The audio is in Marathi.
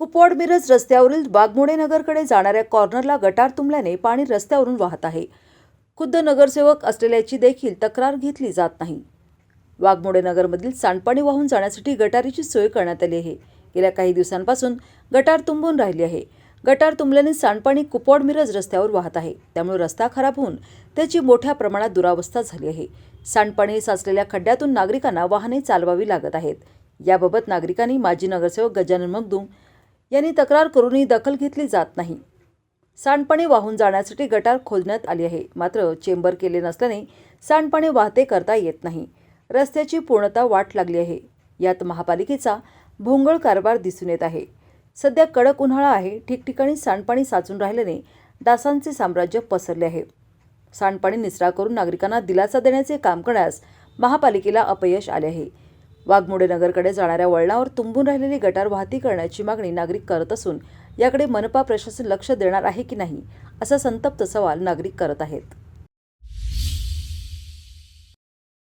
कुपवाड मिरज रस्त्यावरील वाघमोडे नगरकडे जाणाऱ्या कॉर्नरला गटार तुंबल्याने पाणी रस्त्यावरून वाहत आहे. खुद्द नगरसेवक असलेल्याची देखील तक्रार घेतली जात नाही. वाघमोडे नगरमधील सांडपाणी वाहून जाण्यासाठी गटारीची सोय करण्यात आली आहे. गेल्या काही दिवसांपासून गटार तुंबून राहिली आहे. गटार तुंबल्याने सांडपाणी कुपवाड मिरज रस्त्यावर वाहत आहे. त्यामुळे रस्ता खराब होऊन त्याची मोठ्या प्रमाणात दुरावस्था झाली आहे. सांडपाणी साचलेल्या खड्ड्यातून नागरिकांना वाहने चालवावी लागत आहेत. याबाबत नागरिकांनी माजी नगरसेवक गजानन मगदूम यांनी तक्रार करूनही दखल घेतली जात नाही. सांडपाणी वाहून जाण्यासाठी गटार खोदण्यात आली आहे. मात्र चेंबर केले नसल्याने सांडपाणी वाहते करता येत नाही. रस्त्याची पूर्णता वाट लागली आहे. यात महापालिकेचा भोंगळ कारभार दिसून येत आहे. सध्या कडक उन्हाळा आहे. ठिकठिकाणी सांडपाणी साचून राहिल्याने डासांचे साम्राज्य पसरले आहे. सांडपाणी निचरा करून नागरिकांना दिलासा देण्याचे काम करण्यास महापालिकेला अपयश आले आहे. वाघमोडे नगरकडे जाणाऱ्या वळणावर तुंबून राहिलेली गटार वाहती करण्याची मागणी नागरिक करत असून याकडे मनपा प्रशासन लक्ष देणार आहे की नाही असा संतप्त सवाल नागरिक करत आहेत.